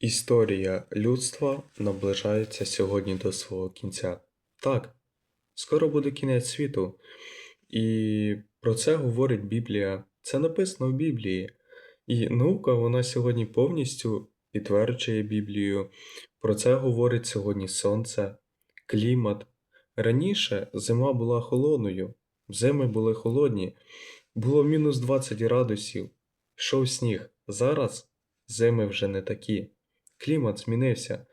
Історія людства наближається сьогодні до свого кінця. Так, скоро буде кінець світу. І про це говорить Біблія. Це написано в Біблії. І наука, вона сьогодні повністю підтверджує Біблію. Про це говорить сьогодні сонце, клімат. Раніше зима була холодною, зими були холодні, було мінус 20 градусів, йшов сніг. Зараз зими вже не такі. Клімат змінився.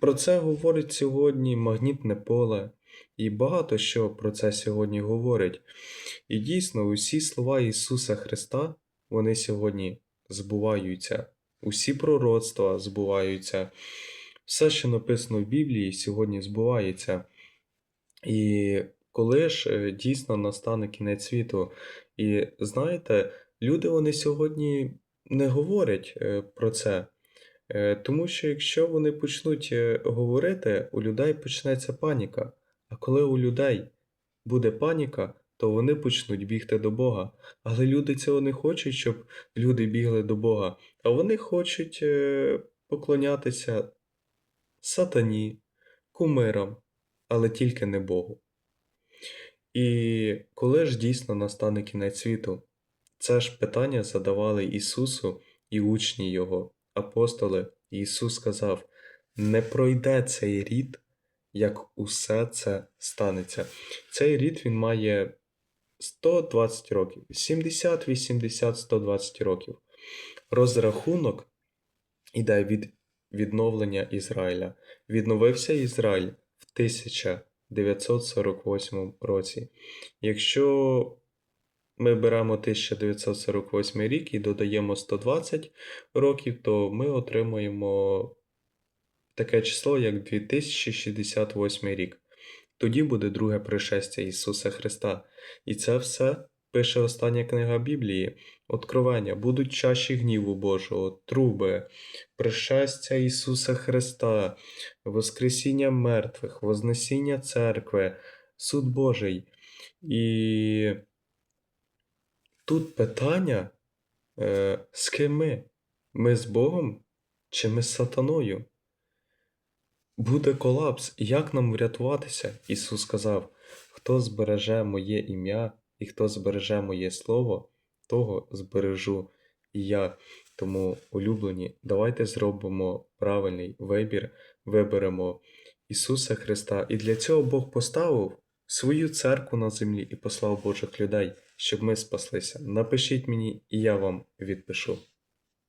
Про це говорить сьогодні магнітне поле, і багато що про це сьогодні говорить. І дійсно, усі слова Ісуса Христа, вони сьогодні збуваються, усі пророцтва збуваються, все, що написано в Біблії, сьогодні збувається. І коли ж е, дійсно настане кінець світу, і знаєте, люди вони сьогодні не говорять е, про це. Е, Тому що якщо вони почнуть е, говорити, у людей почнеться паніка. А коли у людей буде паніка, то вони почнуть бігти до Бога. Але люди цього не хочуть, щоб люди бігли до Бога, а вони хочуть е, поклонятися сатані, кумирам, але тільки не Богу. І коли ж дійсно настане кінець світу? Це ж питання задавали Ісусу і учні Його, апостоли. Ісус сказав: не пройде цей рід, як усе це станеться. Цей рід він має 120 років, 70, 80, 120 років. Розрахунок іде від відновлення Ізраїля. Відновився Ізраїль в 1948 році. Якщо ми беремо 1948 рік і додаємо 120 років, то ми отримаємо таке число, як 2068 рік. Тоді буде друге пришестя Ісуса Христа. І це все пише остання книга Біблії. Откровення, будуть чаші гніву Божого, труби, пришестя Ісуса Христа, Воскресіння мертвих, Вознесіння церкви, суд Божий. І тут питання, е, з ким ми? Ми з Богом чи ми з сатаною? Буде колапс, як нам врятуватися? Ісус сказав: хто збереже моє ім'я і хто збереже моє слово, того збережу і я. Тому, улюблені, давайте зробимо правильний вибір, виберемо Ісуса Христа. І для цього Бог поставив свою церкву на землі і послав Божих людей, щоб ми спаслися. Напишіть мені, і я вам відпишу.